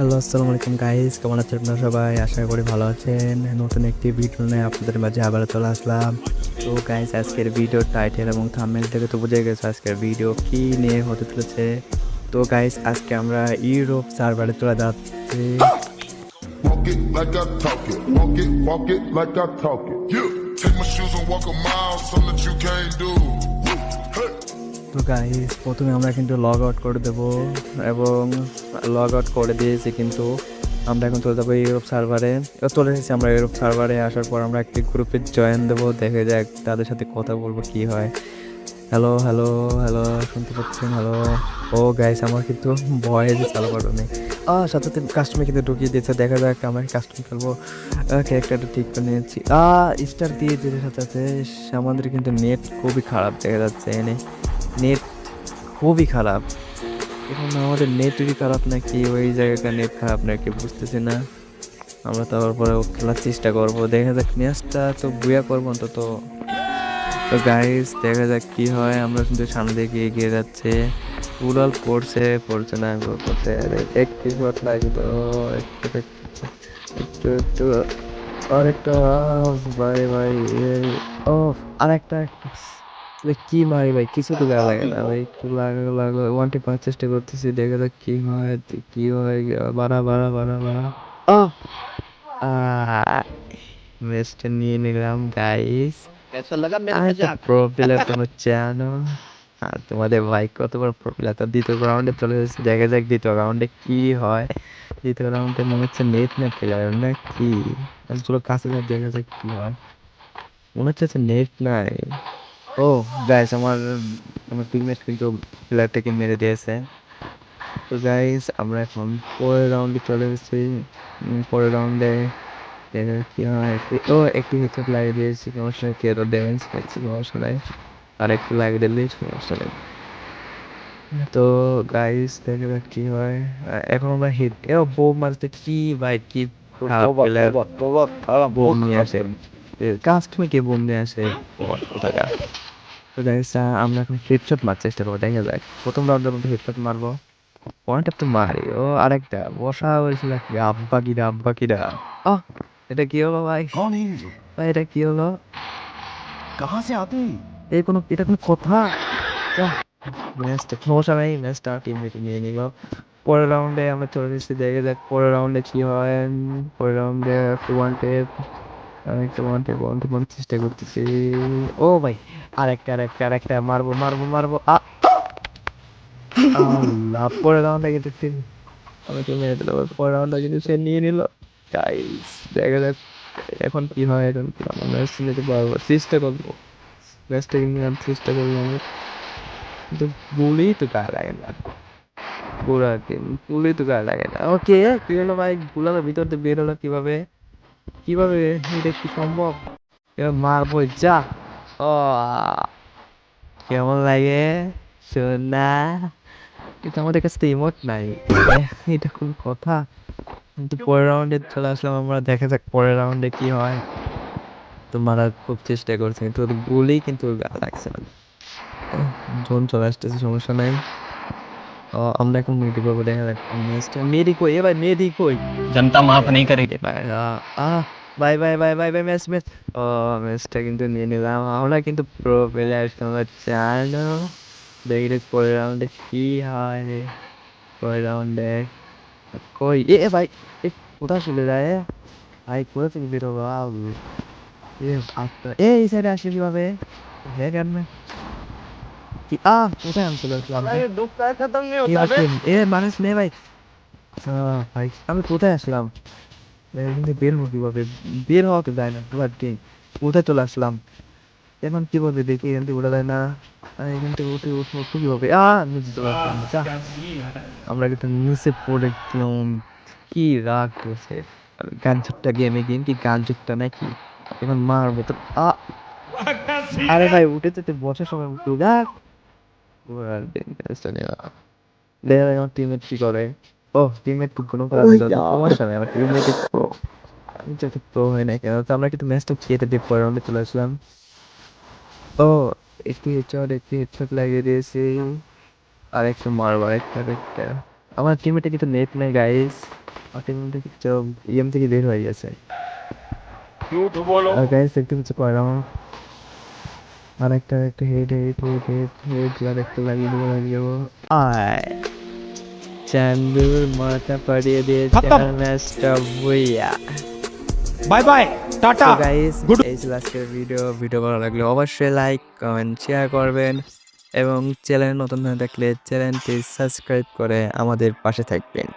Hello আসসালামু আলাইকুম guys কেমন আছেন আপনারা সবাই? আশা করি ভালো আছেন। নতুন একটি ভিডিও নিয়ে আপনাদের মাঝে আবার চলে আসলাম। তো গাইস আজকের ভিডিও টাইটেল এবং থামেল থেকে তো বুঝে গেছে আজকের ভিডিও কি নিয়ে হতে চলেছে। তো গাইস আজকে আমরা ইউরোপ সার্ভারে চলে যাচ্ছি. Take my shoes and walk a mile, something that you can't do. তো গাইস প্রথমে আমরা কিন্তু লগ আউট করে দেবো এবং লগ আউট করে দিয়েছি কিন্তু আমরা এখন চলে যাব ইউরোপ সার্ভারে চলে এসেছি আমরা ইউরোপ সার্ভারে আসার পর আমরা একটি গ্রুপে জয়েন দেবো, দেখে যাক তাদের সাথে কথা বলব কি হয়। হ্যালো হ্যালো হ্যালো শুনতে পাচ্ছেন? হ্যালো ও গাইস আমার কিন্তু ভয়েস চালু করো নেই আ সাথে সাথে কাস্টমার কিন্তু ঢুকিয়ে দিয়েছে, দেখা যাক আমরা কাস্টমার খেলব ক্যারেক্টারটা ঠিক করে নিয়েছি। আ স্টার দিয়ে দিতে সাথে সাথে। আমাদের কিন্তু নেট খুবই খারাপ দেখা যাচ্ছে এনে। নেট খুবই খারাপ। এখন আমাদের নেটই খারাপ নাকি, ওই জায়গাটা নেট খারাপ নাকি বুঝতেছি না। আমরা তারপরে খেলার চেষ্টা করব। দেখা যাক, ম্যাচটা তো বুয়া করব অন্তত। তো গাইস দেখা যাক কি হয়। আমরা কিন্তু সামনে দিকে এগিয়ে যাচ্ছে। উড়াল পড়ছে পড়ছে না করতে। একটু শট লাগবে একটু একটু আরেকটা, ভাই ভাই ও, আরেকটা কি মারি ভাই? কিছু তো গায়ে লাগে না ভাই। একটু লাগল লাগল ওয়ান টিপ চেষ্টা করতেছি দেখা যাক কি হয় কি হয় বাড়া বাড়া বাড়া বাড়া। ম্যাচটা নিয়ে নিলাম গাইস আর তোমাদের ভাই কতবার প্রো তো দ্বিতীয় রাউন্ডে চলে যাচ্ছে দেখা যাক দ্বিতীয় রাউন্ডে কি হয়। দ্বিতীয় রাউন্ডে মনে হচ্ছে নেট না প্লেয়ার না কি? চলো কাছে দেখা যাক কি হয়। মনে হচ্ছে নেট নাই। ও গাইস আমার আমার টিমমেট কিন্তু প্লেয়ারটাকে মেরে দিয়েছে। তো গাইস আমরা এখন পরের রাউন্ডে চলে এসেছি। পরের রাউন্ডে কি হয় ও একটি হিসেব লাগিয়ে দিয়েছি সমস্যা কি আরও ড্যামেজ খাচ্ছি সমস্যা নাই আর একটু লাগিয়ে দিলেই সমস্যা নেই তো গাইস দেখে যাক কি হয়। এখন আমরা হিট এ বো মারতে কি ভাই কি বোম নিয়ে আসে। কাজ তুমি কে বোম নিয়ে আসে। তো গাইস আমরা এখন হেডশট মারার চেষ্টা করব দেখা যাক। প্রথম রাউন্ডের মধ্যে হেডশট মারবো। পয়েন্ট তো মারি ও আরেকটা। বসা হয়েছিল আব্বা কিরা আব্বা কিরা ও এটা কি হলো ভাই? ভাই এটা কি হলো? কাহা সে আতে? এই কোনো এটা কোনো কথা? ম্যাচটা সমস্যা নেই ম্যাচটা টিম মিটিং নিয়ে নিল। পরের রাউন্ডে আমরা চলে এসেছি দেখা যাক পরের রাউন্ডে কী হয়। পরের রাউন্ডে one tap one tap one tap চেষ্টা করতেছি। ও ভাই, আরেকটা আরেকটা আরেকটা, মারবো মারবো মারবো। আল্লাহ, পরের রাউন্ডে তিন আমি তো মেরে দিল। পরের রাউন্ডে কিন্তু সে নিয়ে নিল। গাইস দেখা যাক এখন কি হয়, এখন কি আমরা নিতে পারব, চেষ্টা করব। ম্যাচটা আমি চেষ্টা করব, আমি কিন্তু গুলি তো গায়ে লাগে না। পুরা গুলি তো গায়ে লাগে না। ওকে, কি হলো ভাই? গুলার ভিতর দিয়ে বের হলো কীভাবে? কীভাবে এটা কি সম্ভব? এবার মারবো, যা। ও, কেমন লাগে? সোনা। কিন্তু আমাদের কাছে তো ইমোট নাই। এটা কোন কথা? কিন্তু পরের রাউন্ডে চলে আসলাম, আমরা দেখা যাক পরের রাউন্ডে কি হয়। তো মারার খুব চেষ্টা করছে কিন্তু গুলি কিন্তু লাগছে না। জোন চলে আসতেছে, সমস্যা নাই। আমরা এখন মেডি করবো দেখা যাক ম্যাচটা মেডি কই এবার মেডি কই जनता माफ नहीं करेगी ah bye bye bye bye bye match match ও ম্যাচটা কিন্তু নিয়ে নিলাম আমরা কিন্তু প্রো প্লেয়ার তোমরা জানো দেখি দেখ পরের রাউন্ডে কি হয় পরের রাউন্ডে কই এ এ ভাই এ কোথায় চলে যায় এ? ভাই কোথা থেকে বেরোবো আউ। এ আচ্ছা এ এই সাইডে আসে কিভাবে হ্যাঁ কেন Ah, কোথায় আনছিল এ মানুষ নে ভাই ভাই আমি কোথায় আসলাম বের বের হওয়াকে যায় না তোমার কোথায় চলে আসলাম কি বলবে দেখি এখান যায় না উঠে উঠবো আমরা কিন্তু নিচে পড়ে কি রাগ গান গানছুটটা গেমে গেম কি গানছুটটা নাকি এখন মারবে তো আরে ভাই উঠে তো সময় উঠে যাক দেখা যায় আমার টিমমেট কি করে ও টিমমেট কোনো কাজ সমস্যা নেই আমার টিমমেট প্রো যাতে প্রো হয় না কেন তো আমরা কিন্তু ম্যাচটা খেতে দিয়ে পরের রাউন্ডে চলে আসলাম ও একটু হেডশট একটু হেডশট লাগিয়ে দিয়েছি আর একটু মারবো আরেকটা আরেকটা আমার টিমমেটে কিন্তু নেট নেই গাইস অটোমেটিক ইএম থেকে বের হয়ে গেছে আর গাইস একটু কিছু করাম আরেকটা একটা head head head head head আর একটা লাগিয়ে দেবো লাগিয়ে দেবো। আয়। চান্দুর মাথা পাড়িয়ে দিয়ে বইয়া। Bye bye tata. Guys good এই ছিল আজকের ভিডিও ভিডিও ভালো লাগলে অবশ্যই লাইক কমেন্ট শেয়ার করবেন। এবং চ্যানেল নতুন হয়ে থাকলে চ্যানেলটি সাবস্ক্রাইব করে আমাদের পাশে থাকবেন।